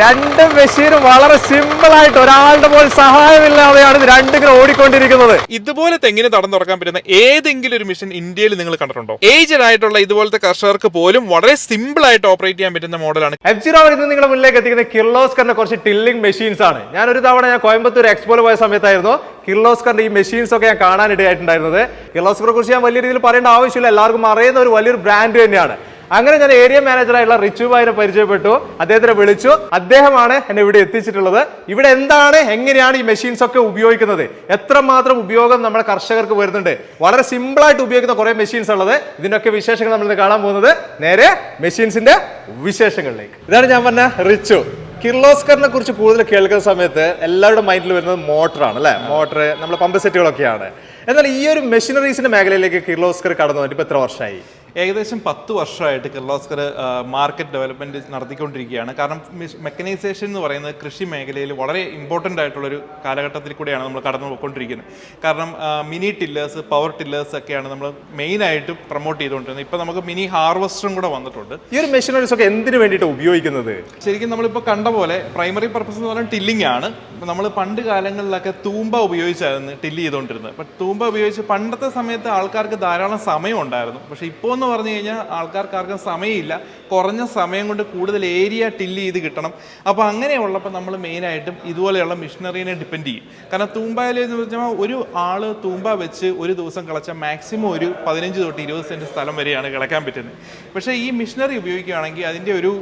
രണ്ട് മെഷീനും വളരെ സിമ്പിൾ ആയിട്ട് ഒരാളുടെ പോലും സഹായമില്ലാതെയാണ് ഇത് രണ്ടിങ്ങനെ ഓടിക്കൊണ്ടിരിക്കുന്നത്. ഇതുപോലെ തെങ്ങിന് തടം തുറക്കാൻ പറ്റുന്ന ഏതെങ്കിലും ഒരു മിഷൻ ഇന്ത്യയിൽ നിങ്ങൾ കണ്ടിട്ടുണ്ടോ? ഏജഡ് ആയിട്ടുള്ള ഇതുപോലത്തെ കർഷകർക്ക് പോലും വളരെ സിമ്പിൾ ആയിട്ട് ഓപ്പറേറ്റ് ചെയ്യാൻ പറ്റുന്ന മോഡലാണ് എഫ് ജി റോഡ് ഇന്ന് നിങ്ങളുടെ മുന്നിലേക്ക് എത്തിക്കുന്ന കിർലോസ്കറിന്റെ കുറച്ച് ടില്ലിംഗ് മെഷീൻസ് ആണ്. ഞാൻ ഒരു തവണ ഞാൻ കോയമ്പത്തൂർ എക്സ്പോയിൽ പോയ സമയത്തായിരുന്നു കിർലോസ്കറിന്റെ ഈ മെഷീൻസ് ഒക്കെ ഞാൻ കാണാനിടയായിട്ടുണ്ടായിരുന്നത്. കിർലോസ്കറെ കുറിച്ച് ഞാൻ വലിയ രീതിയിൽ പറയേണ്ട ആവശ്യമില്ല. എല്ലാവർക്കും അറിയുന്ന ഒരു വലിയൊരു ബ്രാൻഡ് തന്നെയാണ്. അങ്ങനെ ഞാൻ ഏരിയ മാനേജറായുള്ള റിച്ചു ഭായിനെ പരിചയപ്പെട്ടു. അദ്ദേഹത്തിനെ വിളിച്ചു. അദ്ദേഹമാണ് എന്നെ ഇവിടെ എത്തിച്ചിട്ടുള്ളത്. ഇവിടെ എന്താണ് എങ്ങനെയാണ് ഈ മെഷീൻസ് ഒക്കെ ഉപയോഗിക്കുന്നത്? എത്രമാത്രം ഉപയോഗം നമ്മുടെ കർഷകർക്ക് വരുന്നുണ്ട്? വളരെ സിമ്പിൾ ആയിട്ട് ഉപയോഗിക്കുന്ന കുറെ മെഷീൻസ് ഉള്ളത്. ഇതിനൊക്കെ വിശേഷങ്ങൾ നമ്മൾ കാണാൻ പോകുന്നത് നേരെ മെഷീൻസിന്റെ വിശേഷങ്ങളിലേക്ക്. ഇതാണ് ഞാൻ പറഞ്ഞ റിച്ചു. കിർലോസ്കറിനെ കുറിച്ച് കൂടുതൽ കേൾക്കുന്ന സമയത്ത് എല്ലാവരുടെ മൈൻഡിൽ വരുന്നത് മോട്ടറാണ് അല്ലേ? മോട്ടർ നമ്മുടെ പമ്പ് സെറ്റുകളൊക്കെയാണ് എന്നാൽ ഈ ഒരു മെഷീനറീസിന്റെ മേഖലയിലേക്ക് കിർലോസ്കർ കടന്നു വന്നിട്ട് ഇപ്പൊ എത്ര വർഷമായി? ഏകദേശം പത്ത് വർഷമായിട്ട് കിർലോസ്കർ മാർക്കറ്റ് ഡെവലപ്മെന്റ് നടത്തിക്കൊണ്ടിരിക്കുകയാണ്. കാരണം മെക്കനൈസേഷൻ എന്ന് പറയുന്നത് കൃഷി മേഖലയിൽ വളരെ ഇമ്പോർട്ടന്റ് ആയിട്ടുള്ളൊരു കാലഘട്ടത്തിൽ കൂടെയാണ് നമ്മൾ കടന്നു പോയിക്കൊണ്ടിരിക്കുന്നത് കാരണം മിനി ടില്ലേഴ്സ് പവർ ടില്ലേഴ്സ് ഒക്കെയാണ് നമ്മൾ മെയിനായിട്ട് പ്രൊമോട്ട് ചെയ്തുകൊണ്ടിരുന്നത്. ഇപ്പം നമുക്ക് മിനി ഹാർവസ്റ്ററും കൂടെ വന്നിട്ടുണ്ട്. ഈ ഒരു മെഷീനറീസ് ഒക്കെ എന്തിനു വേണ്ടിയിട്ട് ഉപയോഗിക്കുന്നത്? ശരിക്കും നമ്മളിപ്പോൾ കണ്ട പോലെ പ്രൈമറി പർപ്പസ് എന്ന് പറഞ്ഞാൽ ടില്ലിംഗ് ആണ്. നമ്മൾ പണ്ട് കാലങ്ങളിലൊക്കെ തൂമ്പ ഉപയോഗിച്ചായിരുന്നു ടില്ല് ചെയ്തുകൊണ്ടിരുന്നത്. അപ്പം തൂമ്പ ഉപയോഗിച്ച് പണ്ടത്തെ സമയത്ത് ആൾക്കാർക്ക് ധാരാളം സമയം ഉണ്ടായിരുന്നു. പക്ഷേ ഇപ്പോൾ എന്ന് പറഞ്ഞു കഴിഞ്ഞാൽ ആൾക്കാർക്ക് ആർക്കും സമയമില്ല. കുറഞ്ഞ സമയം കൊണ്ട് കൂടുതൽ ഏരിയ ടില്ല് ചെയ്ത് കിട്ടണം. അപ്പോൾ അങ്ങനെയുള്ളപ്പോൾ നമ്മൾ മെയിനായിട്ടും ഇതുപോലെയുള്ള മിഷനറീനെ ഡിപ്പെൻഡ് ചെയ്യും. കാരണം തൂമ്പയിൽ എന്ന് പറഞ്ഞാൽ ഒരു ആൾ തൂമ്പ വെച്ച് ഒരു ദിവസം കളച്ചാൽ മാക്സിമം ഒരു പതിനഞ്ച് തൊട്ട് ഇരുപത് സെന്റ് സ്ഥലം വരെയാണ് കിളക്കാൻ പറ്റുന്നത്. പക്ഷേ ഈ മിഷനറി ഉപയോഗിക്കുകയാണെങ്കിൽ അതിന്റെ ഒരു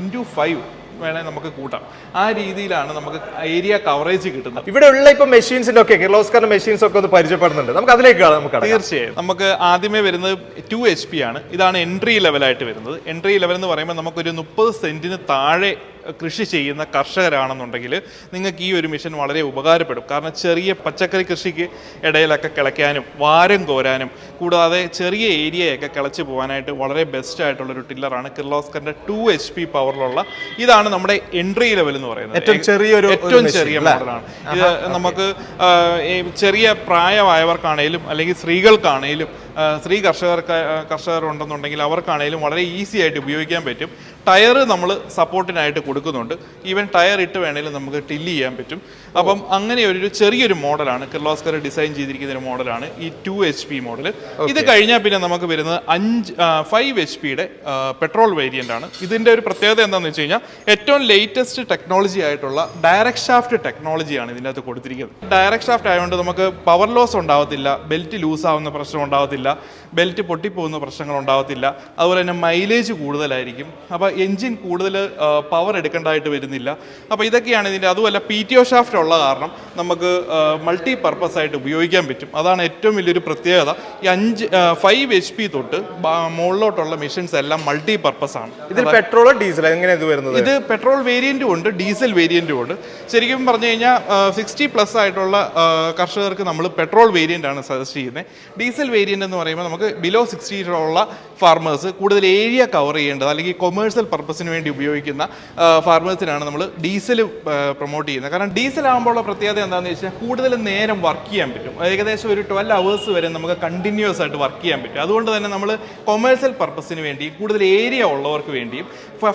ഇന്റു ഫൈവ് വേണേൽ നമുക്ക് കൂട്ടാം. ആ രീതിയിലാണ് നമുക്ക് ഏരിയ കവറേജ് കിട്ടുന്നത്. ഇവിടെ ഉള്ള ഇപ്പൊ മെഷീൻസിന്റെ ഒക്കെ കിർലോസ്കറിന്റെ മെഷീൻസ് ഒക്കെ ഒന്ന് പരിചയപ്പെടുന്നുണ്ട്. നമുക്ക് അതിലേക്ക് നമുക്ക് തീർച്ചയായും. നമുക്ക് ആദ്യമേ വരുന്നത് ടു എച്ച് പി ആണ്. ഇതാണ് എൻട്രി ലെവലായിട്ട് വരുന്നത്. എൻട്രി ലെവൽ എന്ന് പറയുമ്പോൾ നമുക്കൊരു മുപ്പത് സെന്റിന് താഴെ കൃഷി ചെയ്യുന്ന കർഷകരാണെന്നുണ്ടെങ്കിൽ നിങ്ങൾക്ക് ഈ ഒരു മിഷൻ വളരെ ഉപകാരപ്പെടും. കാരണം ചെറിയ പച്ചക്കറി കൃഷിക്ക് ഇടയിലൊക്കെ കിളയ്ക്കാനും വാരം കോരാനും കൂടാതെ ചെറിയ ഏരിയയൊക്കെ കിളച്ച് പോകാനായിട്ട് വളരെ ബെസ്റ്റ് ആയിട്ടുള്ളൊരു ടില്ലറാണ് കിർലോസ്കറിന്റെ ടു എച്ച് പി പവറിലുള്ള ഇതാണ് നമ്മുടെ എൻട്രി ലെവൽ എന്ന് പറയുന്നത്. ഏറ്റവും ചെറിയൊരു- ഒരു ഏറ്റവും ചെറിയ? മോഡലാണ് ഇത് നമുക്ക് ചെറിയ പ്രായമായവർക്കാണേലും അല്ലെങ്കിൽ സ്ത്രീകൾക്കാണേലും സ്ത്രീ കർഷകർക്ക് കർഷകർ ഉണ്ടെന്നുണ്ടെങ്കിൽ അവർക്കാണേലും വളരെ ഈസി ആയിട്ട് ഉപയോഗിക്കാൻ പറ്റും. ടയർ നമ്മൾ സപ്പോർട്ടിനായിട്ട് കൊടുക്കുന്നുണ്ട്. ഈവൻ ടയർ ഇട്ട് വേണമെങ്കിലും നമുക്ക് ടില്ല് ചെയ്യാൻ പറ്റും. അപ്പം അങ്ങനെ ഒരു ചെറിയൊരു മോഡലാണ്. കിർലോസ്കർ ഡിസൈൻ ചെയ്തിരിക്കുന്ന ഒരു മോഡലാണ്. ഈ ടു എച്ച് പി മോഡൽ ഇത് കഴിഞ്ഞാൽ പിന്നെ നമുക്ക് വരുന്നത് അഞ്ച് ഫൈവ് എച്ച് പിയുടെ പെട്രോൾ വേരിയന്റ് ആണ്. ഇതിന്റെ ഒരു പ്രത്യേകത എന്താണെന്ന് വെച്ച് കഴിഞ്ഞാൽ ഏറ്റവും ലേറ്റസ്റ്റ് ടെക്നോളജി ആയിട്ടുള്ള ഡയറക്ട് ഷാഫ്റ്റ് ടെക്നോളജിയാണ് ഇതിന്റെ അകത്ത് കൊടുത്തിരിക്കുന്നത്. ഡയറക്ട് ഷാഫ്റ്റ് ആയതുകൊണ്ട് നമുക്ക് പവർ ലോസ് ഉണ്ടാവത്തില്ല ബെൽറ്റ് ലൂസ് ആവുന്ന പ്രശ്നം ഉണ്ടാവത്തില്ല. ബെൽറ്റ് പൊട്ടിപ്പോകുന്ന പ്രശ്നങ്ങൾ ഉണ്ടാകത്തില്ല അതുപോലെ തന്നെ മൈലേജ് കൂടുതലായിരിക്കും. അപ്പോൾ എൻജിൻ കൂടുതൽ പവർ എടുക്കേണ്ടതായിട്ട് വരുന്നില്ല. അപ്പോൾ ഇതൊക്കെയാണ് ഇതിന്റെ അതുമല്ല പി ടി ഒ ഷാഫ്റ്റ് ഉള്ള കാരണം നമുക്ക് മൾട്ടി പർപ്പസ് ആയിട്ട് ഉപയോഗിക്കാൻ പറ്റും. അതാണ് ഏറ്റവും വലിയൊരു പ്രത്യേകത. ഈ അഞ്ച് ഫൈവ് എച്ച് പി തൊട്ട് മുകളിലോട്ടുള്ള മെഷീൻസ് എല്ലാം മൾട്ടി പർപ്പസ് ആണ്. ഇതിൽ പെട്രോൾ ഡീസൽ എങ്ങനെ ഇത് വരുന്നത്? ഇത് പെട്രോൾ വേരിയന്റും ഉണ്ട് ഡീസൽ വേരിയന്റും ഉണ്ട്. ശരിക്കും പറഞ്ഞു കഴിഞ്ഞാൽ സിക്സ്റ്റി പ്ലസ് ആയിട്ടുള്ള കർഷകർക്ക് നമ്മൾ പെട്രോൾ വേരിയന്റ് ആണ് സജസ്റ്റ് ചെയ്യുന്നത്. ഡീസൽ വേരിയന്റ് എന്ന് പറയുമ്പോൾ നമുക്ക് ബിലോ ഉള്ള ഫാർമേഴ്സ് കൂടുതൽ ഏരിയ കവർ ചെയ്യേണ്ടത് അല്ലെങ്കിൽ കൊമേഴ്സ്യൽ പർപ്പസിന് വേണ്ടി ഉപയോഗിക്കുന്ന ഫാർമേഴ്സിനാണ് നമ്മൾ ഡീസൽ പ്രൊമോട്ട് ചെയ്യുന്നത്. കാരണം ഡീസൽ ആകുമ്പോഴുള്ള പ്രത്യേകത എന്താണെന്ന് വെച്ചാൽ കൂടുതൽ നേരം വർക്ക് ചെയ്യാൻ പറ്റും. ഏകദേശം ഒരു ട്വൽവ് അവേഴ്സ് വരെ നമുക്ക് കണ്ടിന്യൂസ് ആയിട്ട് വർക്ക് ചെയ്യാൻ പറ്റും. അതുകൊണ്ട് തന്നെ നമ്മൾ കൊമേഴ്സ്യൽ പർപ്പസിന് വേണ്ടി കൂടുതൽ ഏരിയ ഉള്ളവർക്ക് വേണ്ടിയും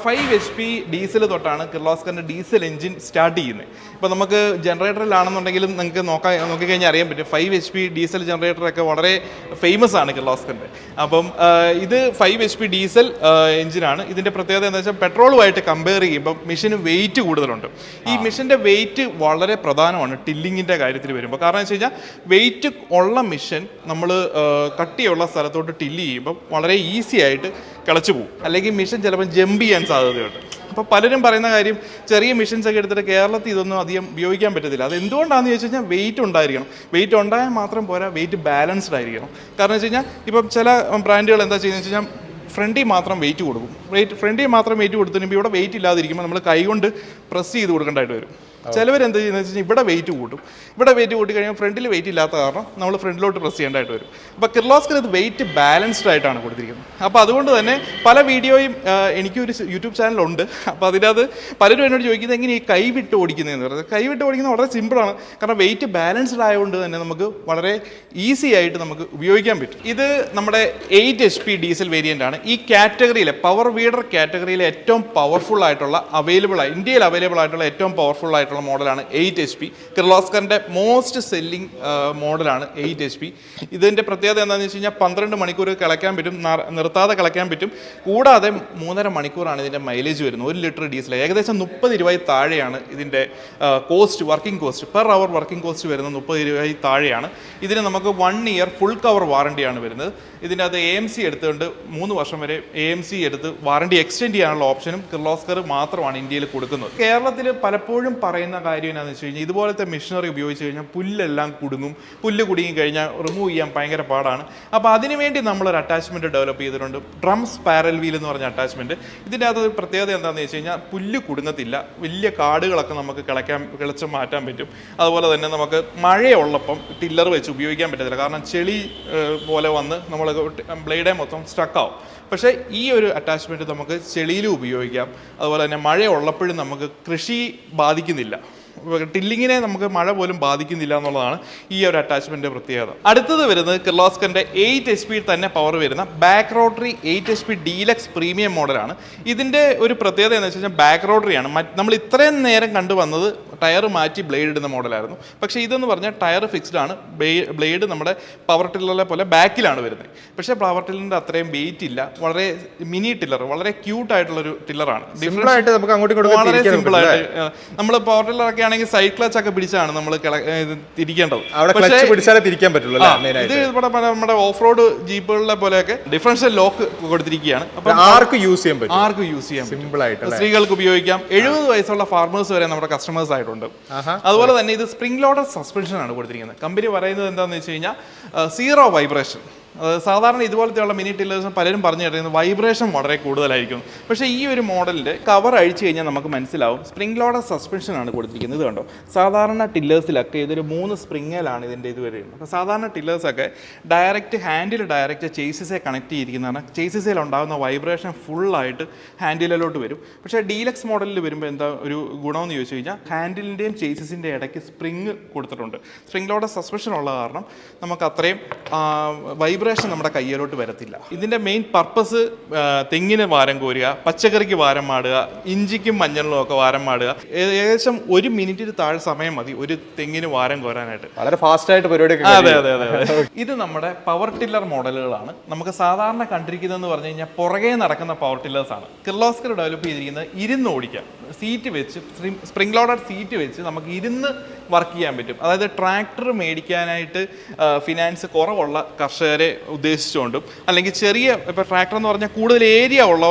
ഫൈവ് എച്ച് പി ഡീസൽ തൊട്ടാണ് കിർലോസ്കറിന്റെ ഡീസൽ എഞ്ചിൻ സ്റ്റാർട്ട് ചെയ്യുന്നത്. ഇപ്പോൾ നമുക്ക് ജനറേറ്ററിലാണെന്നുണ്ടെങ്കിലും നിങ്ങൾക്ക് നോക്കാൻ നോക്കിക്കഴിഞ്ഞാൽ അറിയാൻ പറ്റും. ഫൈവ് എച്ച് പി ഡീസൽ ജനറേറ്ററൊക്കെ വളരെ ഫേമസ് ആണ് കിർലോസ്കറിന്റെ അപ്പം ഇത് ഫൈവ് എച്ച് പി ഡീസൽ എഞ്ചിനാണ്. ഇതിന്റെ പ്രത്യേകത എന്താ വെച്ചാൽ പെട്രോളുമായിട്ട് കമ്പയർ ചെയ്യുമ്പോൾ മെഷീന് വെയിറ്റ് കൂടുതലുണ്ട്. ഈ മെഷീന്റെ വെയിറ്റ് വളരെ പ്രധാനമാണ് ടില്ലിങ്ങിന്റെ കാര്യത്തിൽ വരുമ്പോൾ കാരണം വെച്ച് കഴിഞ്ഞാൽ വെയിറ്റ് ഉള്ള മെഷീൻ നമ്മൾ കട്ടിയുള്ള സ്ഥലത്തോട്ട് ടില്ല് ചെയ്യുമ്പോൾ വളരെ ഈസി ആയിട്ട് കിളച്ചു പോകും. അല്ലെങ്കിൽ മെഷീൻ ചിലപ്പോൾ ജമ്പ് ചെയ്യാൻ സാധ്യതയുണ്ട്. അപ്പോൾ പലരും പറയുന്ന കാര്യം ചെറിയ മെഷീൻസ് ഒക്കെ എടുത്തിട്ട് കേരളത്തിൽ ഇതൊന്നും അധികം ഉപയോഗിക്കാൻ പറ്റത്തില്ല. അത് എന്തുകൊണ്ടാണെന്ന് ചോദിച്ചു കഴിഞ്ഞാൽ വെയിറ്റ് ഉണ്ടായിരിക്കണം. വെയിറ്റ് ഉണ്ടായാൽ മാത്രം പോരാ വെയിറ്റ് ബാലൻസ്ഡ് ആയിരിക്കണം. കാരണം വെച്ച് കഴിഞ്ഞാൽ ഇപ്പം ചില ബ്രാൻഡുകൾ എന്താ ചെയ്യുന്നത് വെച്ച് കഴിഞ്ഞാൽ ഫ്രണ്ടിൽ മാത്രം വെയിറ്റ് കൊടുക്കും. വെയിറ്റ് ഫ്രണ്ടിൽ മാത്രം വെയിറ്റ് കൊടുത്തിട്ട് ഇവിടെ വെയിറ്റ് ഇല്ലാതിരിക്കുമ്പോൾ നമ്മൾ കൈകൊണ്ട് പ്രസ് ചെയ്ത് കൊടുക്കേണ്ടതായിട്ട് വരും. ചിലവർ എന്ത് ചെയ്യുന്നത് വെച്ച് കഴിഞ്ഞാൽ ഇവിടെ വെയിറ്റ് കൂട്ടും. ഇവിടെ വെയിറ്റ് കൂട്ടി കഴിഞ്ഞാൽ ഫ്രണ്ടിൽ വെയിറ്റ് ഇല്ലാത്ത കാരണം നമ്മൾ ഫ്രണ്ടിലോട്ട് പ്രസ് ചെയ്യേണ്ടതായിട്ട് വരും. അപ്പോൾ കിർലോസ്കർ ഇത് വെയിറ്റ് ബാലൻസ്ഡ് ആയിട്ടാണ് കൊടുത്തിരിക്കുന്നത്. അപ്പോൾ അതുകൊണ്ട് തന്നെ പല വീഡിയോയും എനിക്കൊരു യൂട്യൂബ് ചാനലുണ്ട്. അപ്പോൾ അതിനകത്ത് പലരും എന്നോട് ചോദിക്കുന്നത് എങ്ങനെ ഈ കൈ വിട്ട് ഓടിക്കുന്നതെന്ന് പറയുന്നത് കൈ വിട്ട് ഓടിക്കുന്നത് വളരെ സിമ്പിളാണ് കാരണം വെയിറ്റ് ബാലൻസ്ഡ് ആയതുകൊണ്ട് തന്നെ നമുക്ക് വളരെ ഈസി ആയിട്ട് നമുക്ക് ഉപയോഗിക്കാൻ പറ്റും. ഇത് നമ്മുടെ eight H P diesel variant ആണ്. ഈ കാറ്റഗറിയിലെ പവർ വീഡർ കാറ്റഗറിയിലെ ഏറ്റവും പവർഫുൾ ആയിട്ടുള്ള അവൈലബിൾ ആയി ഇന്ത്യയിൽ അവൈലബിൾ ആയിട്ടുള്ള ഏറ്റവും പവർഫുൾ ആയിട്ടുള്ള മോഡലാണ് എയ്റ്റ് എച്ച് പി കിർലോസ്കറിന്റെ മോസ്റ്റ് സെല്ലിംഗ് മോഡലാണ് എയ്റ്റ് എച്ച് പി ഇതിന്റെ പ്രത്യേകത എന്താണെന്ന് വെച്ച് കഴിഞ്ഞാൽ പന്ത്രണ്ട് മണിക്കൂർ കിളയ്ക്കാൻ പറ്റും നിർത്താതെ കിളയ്ക്കാൻ പറ്റും. കൂടാതെ മൂന്നര മണിക്കൂറാണ് ഇതിന്റെ മൈലേജ് വരുന്നത്. ഒരു ലിറ്റർ ഡീസൽ. ഏകദേശം മുപ്പത് രൂപയിൽ താഴെയാണ് ഇതിന്റെ cost working cost per hour working cost വരുന്നത് മുപ്പത് രൂപയിൽ താഴെയാണ്. ഇതിന് നമുക്ക് വൺ ഇയർ ഫുൾ കവർ വാറണ്ടിയാണ് വരുന്നത്. ഇതിന്റെ അത് എ എം സി എടുത്തുകൊണ്ട് മൂന്ന് വർഷം വരെ എ എം സി എടുത്ത് വാറണ്ടി എക്സ്റ്റെൻഡ് ചെയ്യാനുള്ള ഓപ്ഷനും കിർലോസ്കർ മാത്രമാണ് ഇന്ത്യയിൽ കൊടുക്കുന്നത്. കേരളത്തിൽ പലപ്പോഴും പറയുന്ന കാര്യം എന്താണെന്ന് വെച്ച് കഴിഞ്ഞാൽ ഇതുപോലത്തെ മെഷീനറി ഉപയോഗിച്ച് കഴിഞ്ഞാൽ പുല്ലെല്ലാം കുടുങ്ങും. പുല്ല് കുടുങ്ങി കഴിഞ്ഞാൽ റിമൂവ് ചെയ്യാൻ ഭയങ്കര പാടാണ്. അപ്പോൾ അതിനുവേണ്ടി നമ്മളൊരു അറ്റാച്ച്മെന്റ് ഡെവലപ്പ് ചെയ്തിട്ടുണ്ട്. ഡ്രംസ് പാരൽ വീൽ എന്ന് പറഞ്ഞ അറ്റാച്ച്മെന്റ് ഇതിന്റെ അകത്ത് ഒരു പ്രത്യേകത എന്താണെന്ന് വെച്ച് കഴിഞ്ഞാൽ പുല്ല് കുടുങ്ങത്തില്ല. വലിയ കാടുകളൊക്കെ നമുക്ക് കിളയ്ക്കാൻ കിളച്ച് മാറ്റാൻ പറ്റും. അതുപോലെ തന്നെ നമുക്ക് മഴയുള്ളപ്പം ടില്ലർ വെച്ച് ഉപയോഗിക്കാൻ പറ്റത്തില്ല. കാരണം ചെളി പോലെ വന്ന് നമ്മൾ ബ്ലേഡേ മൊത്തം സ്ട്രക്കാവും പക്ഷേ ഈ ഒരു അറ്റാച്ച്മെന്റ് നമുക്ക് ചെളിയിലും ഉപയോഗിക്കാം. അതുപോലെ തന്നെ മഴ ഉള്ളപ്പോഴും നമുക്ക് കൃഷി ബാധിക്കുന്നില്ല. ടില്ലിങ്ങിനെ നമുക്ക് മഴ പോലും ബാധിക്കുന്നില്ല എന്നുള്ളതാണ് ഈ ഒരു അറ്റാച്ച്മെന്റ് പ്രത്യേകത. അടുത്തത് വരുന്നത് കിർലോസ്കറിന്റെ എയ്റ്റ് എച്ച് പി തന്നെ പവർ വരുന്ന back rotary eight H P deluxe premium മോഡലാണ് ഇതിന്റെ ഒരു പ്രത്യേകത എന്ന് വെച്ച് കഴിഞ്ഞാൽ ബാക്ക് റോട്ടറിയാണ് നമ്മൾ ഇത്രയും നേരം കണ്ടു വന്നത് ടയർ മാറ്റി ബ്ലേഡ് ഇടുന്ന മോഡലായിരുന്നു. പക്ഷേ ഇതെന്ന് പറഞ്ഞാൽ ടയർ ഫിക്സ്ഡ് ആണ്. ബ്ലേഡ് നമ്മുടെ പവർ ടില്ലറിലെ പോലെ ബാക്കിലാണ് വരുന്നത്. പക്ഷേ പവർ ടില്ലറിന്റെ അത്രയും വെയിറ്റ് ഇല്ല. വളരെ മിനി ടില്ലർ വളരെ ക്യൂട്ട് ആയിട്ടുള്ള ഒരു ടില്ലറാണ് ആയിട്ട് നമുക്ക് അങ്ങോട്ട് വളരെ ആയിട്ട് നമ്മൾ പവർ ടില്ലറൊക്കെ ആണെങ്കിൽ സൈഡ് ക്ലച്ച് ഒക്കെ പിടിച്ചാണ് നമ്മൾ തിരിക്കേണ്ടത്. പക്ഷേ പിടിച്ചാലേ തിരിക്കാൻ പറ്റുള്ളൂ ഇത് ഇവിടെ നമ്മുടെ ഓഫ് റോഡ് ജീപ്പുകളിലെ പോലെയൊക്കെ ഡിഫറൻഷ്യൽ ലോക്ക് കൊടുത്തിരിക്കുകയാണ്. അപ്പോൾ ആർക്കും യൂസ് ചെയ്യാൻ പറ്റും? ആർക്ക് യൂസ് സിമ്പിൾ ആയിട്ട് സ്ത്രീകൾക്ക് ഉപയോഗിക്കാം. എഴുപത് വയസ്സുള്ള ഫാർമേഴ്സ് വരെ നമ്മുടെ കസ്റ്റമേഴ്സ് ആയിട്ടുണ്ട്. ആഹാ. അതുപോലെ തന്നെ ഇത് സ്പ്രിംഗ് ലോഡർ സസ്പെൻഷൻ ആണ് കൊടുത്തിരിക്കുന്നത്. കമ്പനി പറയുന്നത് എന്താണെന്ന് വെച്ച് കഴിഞ്ഞാൽ സീറോ വൈബ്രേഷൻ. സാധാരണ ഇതുപോലത്തെയുള്ള മിനി ടില്ലേഴ്സ് പലരും പറഞ്ഞു കേട്ടിരുന്നത് വൈബ്രേഷൻ വളരെ കൂടുതലായിരിക്കും. പക്ഷേ ഈ ഒരു മോഡലിൽ കവർ അഴിച്ചു കഴിഞ്ഞാൽ നമുക്ക് മനസ്സിലാവും സ്പ്രിംഗ് ലോഡർ സസ്പെൻഷൻ ആണ് കൊടുത്തിരിക്കുന്നത്. ഇത് കണ്ടോ? സാധാരണ ടില്ലേഴ്സിലൊക്കെ ഇതൊരു മൂന്ന് സ്പ്രിങ്ങിലാണ് ഇതിന്റെ ഇത് വരുന്നത്. അപ്പോൾ സാധാരണ ടില്ലേഴ്സൊക്കെ ഡയറക്റ്റ് ഹാൻഡിൽ ഡയറക്റ്റ് ചേസിസെ കണക്ട് ചെയ്തിരിക്കുന്നതാണ്. ചേസിസിൽ ഉണ്ടാകുന്ന വൈബ്രേഷൻ ഫുള്ളായിട്ട് ഹാൻഡിലിലോട്ട് വരും. പക്ഷേ ഡീലക്സ് മോഡലിൽ വരുമ്പോൾ എന്താ ഒരു ഗുണമെന്ന് ചോദിച്ചു കഴിഞ്ഞാൽ ഹാൻഡിലിന്റെയും ചേസിസിന്റെ ഇടയ്ക്ക് സ്പ്രിങ് കൊടുത്തിട്ടുണ്ട്. സ്പ്രിംഗ് ലോഡർ സസ്പെൻഷൻ ഉള്ള കാരണം നമുക്ക് അത്രയും വൈബ്രേഷൻ നമ്മുടെ കയ്യിലോട്ട് വരത്തില്ല. ഇതിന്റെ മെയിൻ പർപ്പസ് തെങ്ങിന് വാരം കോരുക പച്ചക്കറിക്ക് വാരം മാടുക ഇഞ്ചിക്കും മഞ്ഞളിനും ഒക്കെ വാരം മാടുക. ഏകദേശം ഒരു മിനിറ്റിന് താഴെ സമയം മതി ഒരു തെങ്ങിന് വാരം കോരാനായിട്ട്. വളരെ ഫാസ്റ്റ് ആയിട്ട് പരിപാടി അതെ അതെ അതെ അതെ. ഇത് നമ്മുടെ പവർ ടില്ലർ മോഡലുകളാണ് നമുക്ക് സാധാരണ കണ്ടിരിക്കുന്നതെന്ന് പറഞ്ഞു കഴിഞ്ഞാൽ പുറകെ നടക്കുന്ന പവർ ടില്ലേഴ്സ് ആണ്. കിർലോസ്കർ ഡെവലപ്പ് ചെയ്തിരിക്കുന്നത് ഇരുന്ന് ഓടിക്കാം. സീറ്റ് വെച്ച് സ്പ്രിംഗ് ലോഡഡ് സീറ്റ് വെച്ച് നമുക്ക് ഇരുന്ന് വർക്ക് ചെയ്യാൻ പറ്റും. അതായത് ട്രാക്ടർ മേടിക്കാനായിട്ട് ഫിനാൻസ് കുറവുള്ള കർഷകരെ ഉദ്ദേശിച്ചുകൊണ്ടും അല്ലെങ്കിൽ ചെറിയ ഇപ്പോൾ ട്രാക്ടർ എന്ന് പറഞ്ഞാൽ കൂടുതൽ ഏരിയ ഉള്ള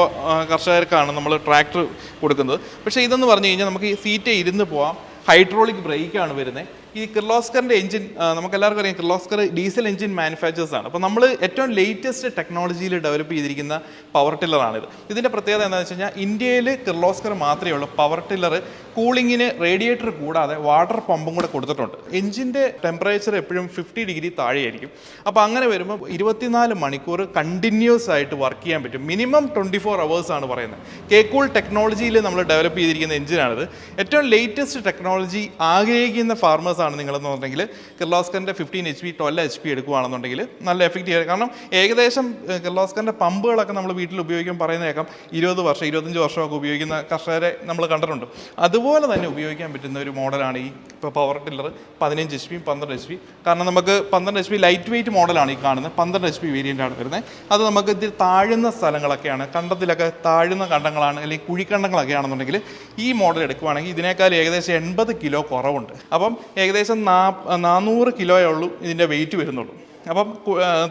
കർഷകർക്കാണ് നമ്മൾ ട്രാക്ടർ കൊടുക്കുന്നത്. പക്ഷേ ഇതെന്ന് പറഞ്ഞു കഴിഞ്ഞാൽ നമുക്ക് ഈ സീറ്റ് ഇരുന്ന് പോവാം. ഹൈഡ്രോളിക് ബ്രേക്കാണ് വരുന്നത്. ഈ കിർലോസ്കറിന്റെ എഞ്ചിൻ നമുക്ക് എല്ലാവർക്കും അറിയാം കിർലോസ്കർ ഡീസൽ എഞ്ചിൻ മാനുഫാക്ചേഴ്സ് ആണ്. അപ്പോൾ നമ്മൾ ഏറ്റവും ലേറ്റസ്റ്റ് ടെക്നോളജിയിൽ ഡെവലപ്പ് ചെയ്തിരിക്കുന്ന പവർ ടില്ലറാണിത് ഇതിന്റെ പ്രത്യേകത എന്താണെന്ന് വെച്ച് കഴിഞ്ഞാൽ ഇന്ത്യയിൽ കിർലോസ്കർ മാത്രമേ ഉള്ളൂ. പവർ ടില്ലർ കൂളിങ്ങിന് റേഡിയേറ്റർ കൂടാതെ വാട്ടർ പമ്പും കൂടെ കൊടുത്തിട്ടുണ്ട്. എഞ്ചിന്റെ ടെമ്പറേച്ചർ എപ്പോഴും ഫിഫ്റ്റി ഡിഗ്രി താഴെയായിരിക്കും. അപ്പോൾ അങ്ങനെ വരുമ്പോൾ ഇരുപത്തിനാല് മണിക്കൂർ കണ്ടിന്യൂസ് ആയിട്ട് വർക്ക് ചെയ്യാൻ പറ്റും. മിനിമം ട്വന്റി ഫോർ ആണ് പറയുന്നത്. കേക്കൂൾ ടെക്നോളജിയിൽ നമ്മൾ ഡെവലപ്പ് ചെയ്തിരിക്കുന്ന എഞ്ചിനാണിത് ഏറ്റവും ലേറ്റസ്റ്റ് ടെക്നോളജി ആഗ്രഹിക്കുന്ന ഫാർമേഴ്സ് ആണ് നിങ്ങളെന്നുണ്ടെങ്കിൽ കിർലോസ്കറിന്റെ fifteen H P twelve H P എടുക്കുകയാണെന്നുണ്ടെങ്കിൽ നല്ല എഫക്റ്റീവ് കാരണം ഏകദേശം കിർലോസ്കറിന്റെ പമ്പുകളൊക്കെ നമ്മൾ വീട്ടിൽ ഉപയോഗിക്കാൻ പറയുന്നേക്കാം ഇരുപത് വർഷം ഇരുപത്തഞ്ച് വർഷമൊക്കെ ഉപയോഗിക്കുന്ന കർഷകരെ നമ്മൾ കണ്ടിട്ടുണ്ട്. അതുപോലെ തന്നെ ഉപയോഗിക്കാൻ പറ്റുന്ന ഒരു മോഡലാണ് ഈ ഇപ്പോൾ പവർ ടില്ലർ പതിനഞ്ച് എച്ച് പി പന്ത്രണ്ട് എച്ച് പി കാരണം നമുക്ക് പന്ത്രണ്ട് എച്ച് പി ലൈറ്റ് വെയിറ്റ് മോഡലാണ് ഈ കാണുന്നത് പന്ത്രണ്ട് എച്ച് പി വേരിയന്റ് ആണ് വരുന്നത്. അത് നമുക്ക് ഇതിൽ താഴുന്ന സ്ഥലങ്ങളൊക്കെയാണ് കണ്ടത്തിലൊക്കെ താഴ്ന്ന കണ്ടങ്ങളാണ് അല്ലെങ്കിൽ കുഴിക്കണ്ടങ്ങളൊക്കെ ആണെന്നുണ്ടെങ്കിൽ ഈ മോഡൽ എടുക്കുകയാണെങ്കിൽ ഇതിനേക്കാൾ ഏകദേശം എൺപത് കിലോ കുറവുണ്ട്. അപ്പം ഏകദേശം നാ നാനൂറ് കിലോയേ ഉള്ളൂ ഇതിന്റെ വെയിറ്റ് വരുന്നുള്ളൂ. അപ്പം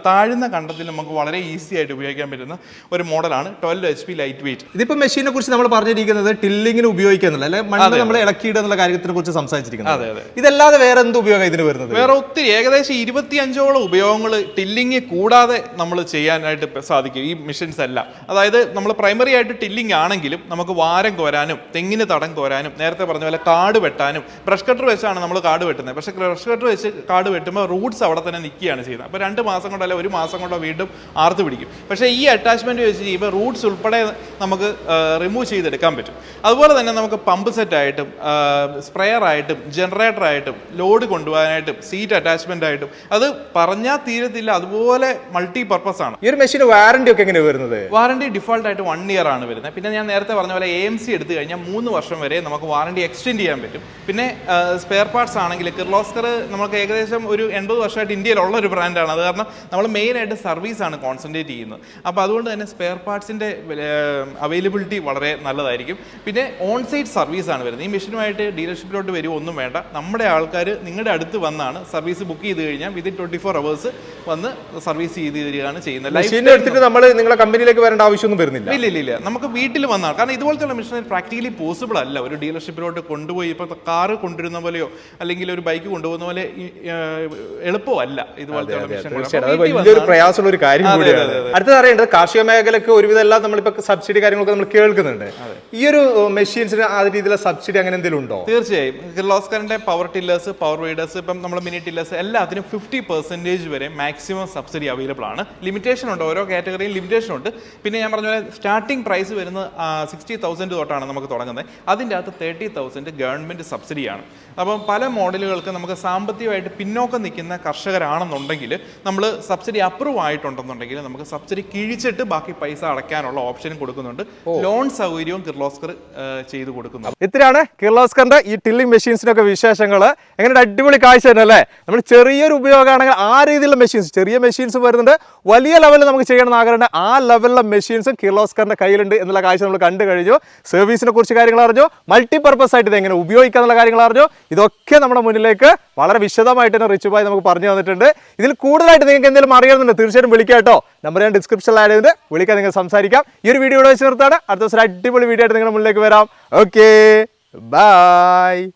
താഴ്ന്ന കണ്ടത്തിൽ നമുക്ക് വളരെ ഈസി ആയിട്ട് ഉപയോഗിക്കാൻ പറ്റുന്ന ഒരു model twelve H P light weight ഇതിപ്പോൾ മെഷീനെ കുറിച്ച് നമ്മൾ പറഞ്ഞിരിക്കുന്നത് ടില്ലിങ്ങിന് ഉപയോഗിക്കുന്നില്ല അല്ലെ? മണ്ണ് നമ്മൾ ഇളക്കിയിടുക എന്നുള്ള കാര്യത്തിനെ കുറിച്ച് സംസാരിച്ചിരിക്കുന്നത്. അതെ, അതെ. ഇതല്ലാതെ വേറെ എന്ത് ഉപയോഗം ഇതിന് വരുന്നത്? വേറെ ഒത്തിരി ഏകദേശം ഇരുപത്തി അഞ്ചോളം ഉപയോഗങ്ങൾ ടില്ലിങ് കൂടാതെ നമ്മൾ ചെയ്യാനായിട്ട് സാധിക്കും ഈ മെഷീൻസ് എല്ലാം. അതായത് നമ്മൾ പ്രൈമറി ആയിട്ട് ടില്ലിങ് ആണെങ്കിലും നമുക്ക് വാരം കോരാനും തെങ്ങിന് തടം കോരാനും നേരത്തെ പറഞ്ഞ പോലെ കാട് വെട്ടാനും ബ്രഷ് കട്ടർ വെച്ചാണ് നമ്മൾ കാട് വെട്ടുന്നത്. പക്ഷേ ബ്രഷ് കട്ടർ വെച്ച് കാട് വെട്ടുമ്പോൾ റൂട്ട്സ് അവിടെ തന്നെ നിൽക്കുകയാണ് ചെയ്യുന്നത്. അപ്പോൾ രണ്ട് മാസം കൊണ്ടോ അല്ലെങ്കിൽ ഒരു മാസം കൊണ്ടോ വീണ്ടും ആർത്ത് പിടിക്കും. പക്ഷേ ഈ അറ്റാച്ച്മെന്റ് വെച്ച് ചെയ്യുമ്പോൾ റൂട്ട്സ് ഉൾപ്പെടെ നമുക്ക് റിമൂവ് ചെയ്തെടുക്കാൻ പറ്റും. അതുപോലെ തന്നെ നമുക്ക് പമ്പ് സെറ്റായിട്ടും ആയിട്ടും ജനറേറ്ററായിട്ടും ആയിട്ടും ജനറേറ്റർ ആയിട്ടും ലോഡ് കൊണ്ടുപോകാനായിട്ടും സീറ്റ് അറ്റാച്ച്മെന്റ് ആയിട്ടും അത് പറഞ്ഞാൽ തീരത്തില്ല അതുപോലെ മൾട്ടി പർപ്പസ് ആണ്. ഈ ഒരു മെഷീൻ വാറണ്ടി ഒക്കെ എങ്ങനെ വരുന്നത്? വാറണ്ടി ഡിഫോൾട്ട് ആയിട്ട് വൺ ഇയർ ആണ് വരുന്നത്. പിന്നെ ഞാൻ നേരത്തെ പറഞ്ഞ പോലെ എ എം സി എടുത്തു കഴിഞ്ഞാൽ മൂന്ന് വർഷം വരെ നമുക്ക് വാറണ്ടി എക്സ്റ്റെൻഡ് ചെയ്യാൻ പറ്റും. പിന്നെ സ്പെയർ പാർട്സ് ആണെങ്കിൽ കിർലോസ്കർ നമുക്ക് ഏകദേശം ഒരു എൺപത് വർഷമായിട്ട് ഇന്ത്യയിലുള്ള ഒരു ബ്രാൻഡാണ് അത് കാരണം നമ്മൾ മെയിനായിട്ട് സർവീസാണ് കോൺസെൻട്രേറ്റ് ചെയ്യുന്നത്. അപ്പോൾ അതുകൊണ്ട് തന്നെ സ്പെയർ പാർട്സിന്റെ അവൈലബിലിറ്റി വളരെ നല്ലതായിരിക്കും. പിന്നെ ഓൺ സൈറ്റ് സർവീസാണ് ആണ് വരുന്നത്. ഈ മെഷീനുമായിട്ട് ഡീലർഷിപ്പിലോട്ട് വരുമോ ഒന്നും വേണ്ട. നമ്മുടെ ആൾക്കാർ നിങ്ങളുടെ അടുത്ത് വന്നാണ് സർവീസ് ബുക്ക് ചെയ്ത് കഴിഞ്ഞാൽ വിതിൻ ട്വന്റി ഫോർ അവേഴ്സ് വന്ന് സർവീസ് ചെയ്ത് തരികയാണ് ചെയ്യുന്നത്. മെഷീൻ എടുത്തിട്ട് നമ്മൾ നിങ്ങളുടെ കമ്പനിയിലേക്ക് വരേണ്ട ആവശ്യമൊന്നും വരുന്നില്ല. ഇല്ല ഇല്ല ഇല്ല. നമുക്ക് വീട്ടിൽ വന്നാൽ കാരണം ഇതുപോലത്തെയുള്ള മെഷീൻ പ്രാക്ടിക്കലി പോസിബിൾ അല്ല. ഒരു ഡീലർഷിപ്പിലോട്ട് കൊണ്ടുപോയി ഇപ്പോൾ കാറ് കൊണ്ടുവരുന്ന പോലെയോ അല്ലെങ്കിൽ ഒരു ബൈക്ക് കൊണ്ടുപോകുന്ന പോലെ എളുപ്പമല്ല ഇതുപോലത്തെ തീർച്ചയായിട്ടും. അത് വലിയൊരു പ്രയാസമുള്ള ഒരു കാര്യം കൂടിയാണ്. അടുത്തത് അറിയേണ്ടത് കാർഷിക മേഖലക്ക് ഒരുവിധം എല്ലാം നമ്മളിപ്പോ സബ്സിഡി കാര്യങ്ങളൊക്കെ നമ്മൾ കേൾക്കുന്നുണ്ട്. ഈ ഒരു മെഷീൻസിന് ആ രീതിയിലുള്ള സബ്സിഡി അങ്ങനെ എന്തെങ്കിലും ഉണ്ടോ? തീർച്ചയായും. കിർലോസ്കറിന്റെ പവർ ടില്ലേഴ്സ് പവർ വീഡേഴ്സ് ഇപ്പം നമ്മൾ മിനി ടില്ലേഴ്സ് എല്ലാത്തിനും ഫിഫ്റ്റി പെർസെന്റേജ് വരെ മാക്സിമം സബ്സിഡി അവൈലബിൾ ആണ്. ലിമിറ്റേഷൻ ഉണ്ട്. ഓരോ കാറ്റഗറിയും ലിമിറ്റേഷൻ ഉണ്ട്. പിന്നെ ഞാൻ പറഞ്ഞ പോലെ സ്റ്റാർട്ടിംഗ് പ്രൈസ് വരുന്നത് സിക്സ്റ്റി തൗസൻഡ് തൊട്ടാണ് നമുക്ക് തുടങ്ങുന്നത്. അതിന്റെ അകത്ത് തേർട്ടി തൗസൻഡ് ഗവൺമെന്റ് സബ്സിഡിയാണ് അപ്പം പല മോഡലുകൾക്ക് നമുക്ക് സാമ്പത്തികമായിട്ട് പിന്നോക്കം നിൽക്കുന്ന കർഷകരാണെന്നുണ്ടെങ്കിൽ നമ്മൾ സബ്സിഡി അപ്രൂവ് ആയിട്ടുണ്ടെന്നുണ്ടെങ്കിൽ നമുക്ക് സബ്സിഡി കിഴിച്ചിട്ട് ബാക്കി പൈസ അടയ്ക്കാനുള്ള ഓപ്ഷനും കൊടുക്കുന്നുണ്ട്. ലോൺ സൗകര്യവും കിർലോസ്കർ ചെയ്തു കൊടുക്കുന്നുണ്ട്. ഇത്രയാണ് കിർലോസ്കറിന്റെ ഈ ടില്ലിംഗ് മെഷീൻസിനൊക്കെ വിശേഷങ്ങൾ എങ്ങനെ അടിപൊളി കാഴ്ച തന്നെ അല്ലേ? നമ്മൾ ചെറിയൊരു ഉപയോഗമാണെങ്കിൽ ആ രീതിയിലുള്ള മെഷീൻസ് ചെറിയ മെഷീൻസ് വരുന്നുണ്ട്. വലിയ ലെവലിൽ നമുക്ക് ചെയ്യണമെന്ന് ആഗ്രഹമുണ്ട്. ആ ലെവലിലെ മെഷീൻസും കിർലോസ്കറിന്റെ കയ്യിലുണ്ട് എന്നുള്ള കാഴ്ച നമ്മൾ കണ്ടു കഴിഞ്ഞു. സർവീസിനെ കുറിച്ച് കാര്യങ്ങൾ അറിഞ്ഞു. മൾട്ടി പർപ്പസ് ആയിട്ട് ഇത് എങ്ങനെ ഉപയോഗിക്കുക എന്നുള്ള കാര്യങ്ങൾ അറിഞ്ഞു. ഇതൊക്കെ നമ്മുടെ മുന്നിലേക്ക് വളരെ വിശദമായിട്ട് തന്നെ റിച്ചു ബായി നമുക്ക് പറഞ്ഞു തന്നിട്ടുണ്ട്. ഇതിൽ കൂടുതലായിട്ട് നിങ്ങൾക്ക് എന്തെങ്കിലും അറിയണമെന്നുണ്ട് തീർച്ചയായിട്ടും വിളിക്കാം കേട്ടോ. നമ്പർ ഞാൻ ഡിസ്ക്രിപ്ഷനിൽ ആഡ് വിളിക്കാൻ നിങ്ങൾ സംസാരിക്കാം. ഈ ഒരു വീഡിയോ ഇവിടെ വെച്ച് നിർത്താണ്. അടുത്ത ദിവസം അടിപൊളി വീഡിയോ ആയിട്ട് നിങ്ങളുടെ മുന്നിലേക്ക് വരാം. Okay bye